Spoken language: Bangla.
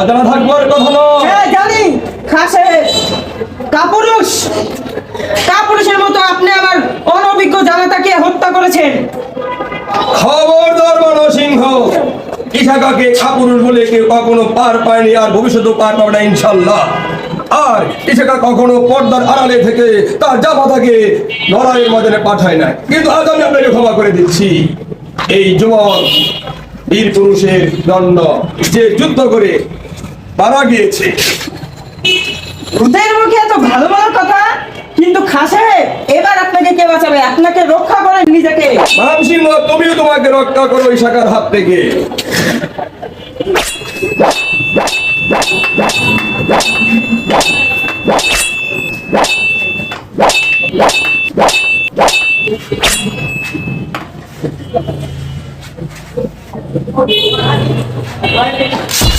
অজানা থাকবার কথা নয় হ্যাঁ জানি খাসে কাপুরুষ। কাপুরুষের মতো আপনি আমার অনভিজ্ঞ জানাতাকে হত্যা করেছেন। খবরদার মানো সিংহ ইশাকাকে কাপুরুষ বলে কেউ কখনো পার পায়নি আর ভবিষ্যতেও পার পাবে না ইনশাল্লাহ। আর ইশাকা কখনো পর্দার আড়ালে থেকে তার জামাতাকে লড়াইয়ের ময়দানে পাঠায় না কিন্তু আজ আমি আপনাকে ক্ষমা করে দিচ্ছি। এই যুবক বীর পুরুষের দণ্ড যে যুদ্ধ করে পারা গিয়েছে। রুদের মুখে এত ভালো কথা? কিন্তু খাসে এবার আপনাকে কে বাঁচাবে? আপনাকে রক্ষা করেন নিজেকে। তুমিও তোমাকে রক্ষা করো ওই শাখার থেকে। Thank you.